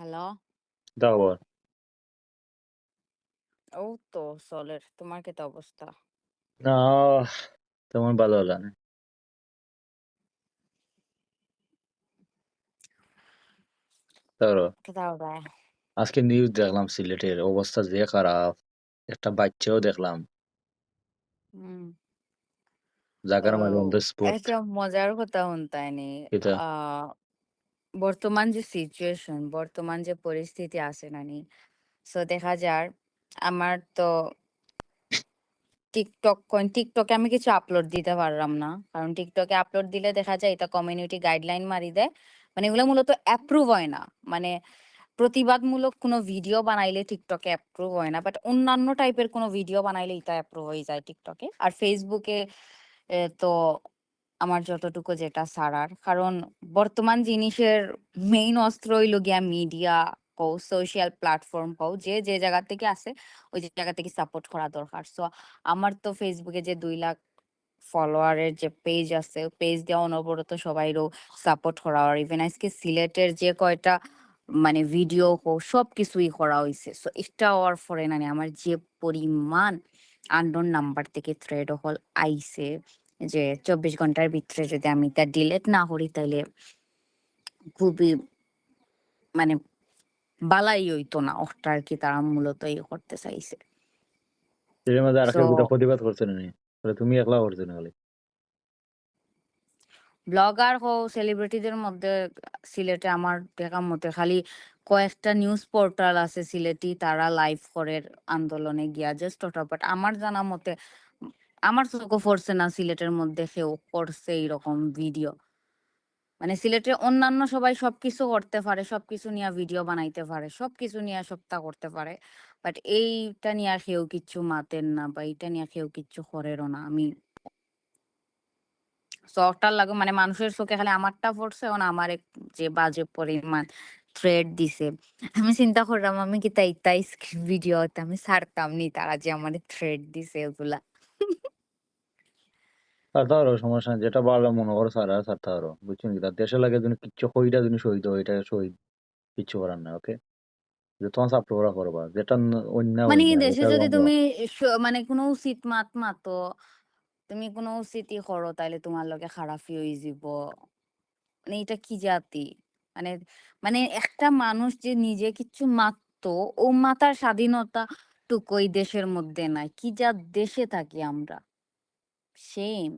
Hello? দাও আবার। ও তো সলের। তোমার কেতা অবস্থা? না, তেমন ভালো হলো না। ধরো, কেতা হবে? আজকে নিউজ দেখলাম সিলেটের অবস্থা যে খারাপ। একটা বাচ্চাও দেখলাম। হুম। জাগার মাঝে অন দ্য স্পট। একটা মজার কথা। কিতা? আ বর্তমান যে সিচুয়েশন, বর্তমান যে পরিস্থিতি আছে নানি, সো দেখা যার আমার তো টিকটক কইন টিকটকে আমি কিছু আপলোড দিতে পারলাম না। কারণ টিকটকে আপলোড দিলে দেখা যায় এটা কমিউনিটি গাইডলাইন মারি দেয়। মানে এগুলো মূলত অ্যাপ্রুভ হয় না। মানে প্রতিবাদমূলক কোনো ভিডিও বানাইলে টিকটকে অ্যাপ্রুভ হয় না। বাট অন্যান্য টাইপের কোনো ভিডিও বানাইলে এটা অ্যাপ্রুভ হয়ে যায় টিকটকে। আর ফেসবুকে তো আমার যতটুকু যেটা ছাড়ার। কারণ বর্তমান জিনিসের মেইন অস্ত্র হইল গিয়া মিডিয়া কও, সোশ্যাল প্ল্যাটফর্ম কও, যে, যে জায়গা থেকে আসে ওই জায়গা থেকে সাপোর্ট করা দরকার। সো আমার তো ফেসবুকে যে দুই লাখ ফলোয়ারের যে পেজ আছে, পেজ দিয়ে অনবরত সবাইরও সাপোর্ট করা। আর ইভেন আজকে সিলেটের যে কয়টা মানে ভিডিও হোক সব কিছুই করা হইছে। সো এটা হওয়ার পরে নানি আমার যে পরিমাণ আননোন নাম্বার থেকে থ্রেড হল আইছে যে ২৪ ঘণ্টার ভিতরে যদি আমি এটা ডিলিট না করি তাইলে খুবই মানে বালাই হইতো না। ওটা আরকি তারা মূলত ইয়ে করতে চাইছে। এর প্রতিবাদ করছে? বলে তুমি একলা করছ না খালি? ব্লগার হও, সেলিব্রিটিদের মধ্যে সিলেটে আমার দেখা মতে খালি কয়েকটা নিউজ পোর্টাল আছে সিলেটি তারা লাইভ করে আন্দোলনে গিয়া জাস্ট ওটা। বাট আমার জানা মতে আমার চোখে পড়ছে না সিলেটের মধ্যে কেউ করছে এইরকম ভিডিও। মানে সিলেটের অন্যান্য সবাই সবকিছু করতে পারে, সবকিছু নিয়া ভিডিও বানাইতে পারে, সবকিছু নিয়া সবটা করতে পারে। বাট এইটা নিয়া কেউ কিচ্ছু মাতেন না বা এইটা নিয়া কেউ কিচ্ছু করেরও না। আমি সো লাগে মানে মানুষের চোখে খালি আমারটা পড়ছে এখন আমারে যে বাজে পরিমাণ থ্রেড দিছে। আমি চিন্তা করলাম আমি কি তাই, তাই ভিডিও আমি ছাড়তাম নি তারা যে আমারে থ্রেড দিছে ওগুলা। ছাড়তে পারো সমস্যা নাই। যেটা ভালো মনে করো ছাড়া ছাড়তে পারো। বুঝছেন কিতা? দেশের লাগে যদি কিচ্ছু কইরা যদি শহীদ হও এটা শহীদ কিচ্ছু করার নাই। ওকে? যে তোমার সাপোর্ট করা করবা। যেটা ন অন্যায় মানে অন্যায়। দেশে যদি। তুমি স মানে কোনো উচিত মাত মাতো, তুমি কোনো উচিতই করো তাইলে তোমার লগে খারাপই হয়ে যাব মানে এটা কি জাতি? মানে মানে একটা মানুষ যে নিজে কিচ্ছু মারতো, ও মাতার স্বাধীনতা টুকুই দেশের মধ্যে নাই। কি যা দেশে থাকি আমরা? সেইম।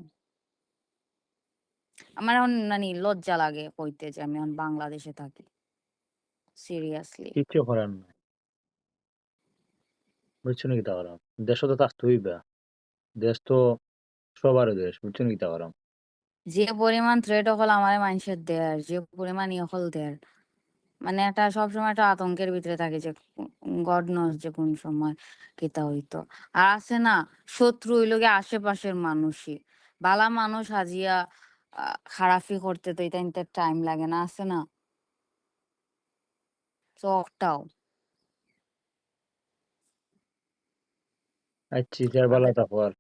আমার এখন মানি লজ্জা লাগে কইতে যে আমি এখন বাংলাদেশে থাকি। সিরিয়াসলি। কিচ্ছু করার নাই। বুঝছেন কিতা করাম? দেশে তো থাকতে হইবা। দেশ তো সবারই দেশ। বুঝছেন কিতা করাম? যে পরিমাণ থ্রেট হল আমারে মাইনষে দেয়, যে পরিমাণ ইয়ে হল দেয়। মানে একটা সবসময় একটা আতঙ্কের ভিতরে থাকি যে গড নোজ যে কোন সময় কিতা হইতো। আর আছে না শত্রু হইল গিয়ে আশেপাশের মানুষই। বালা মানুষ হাজিয়া খারাপি করতে তো এটা টাইম লাগে না, আছে না? সো ওটাও। আচ্ছা, যার থাকো আর।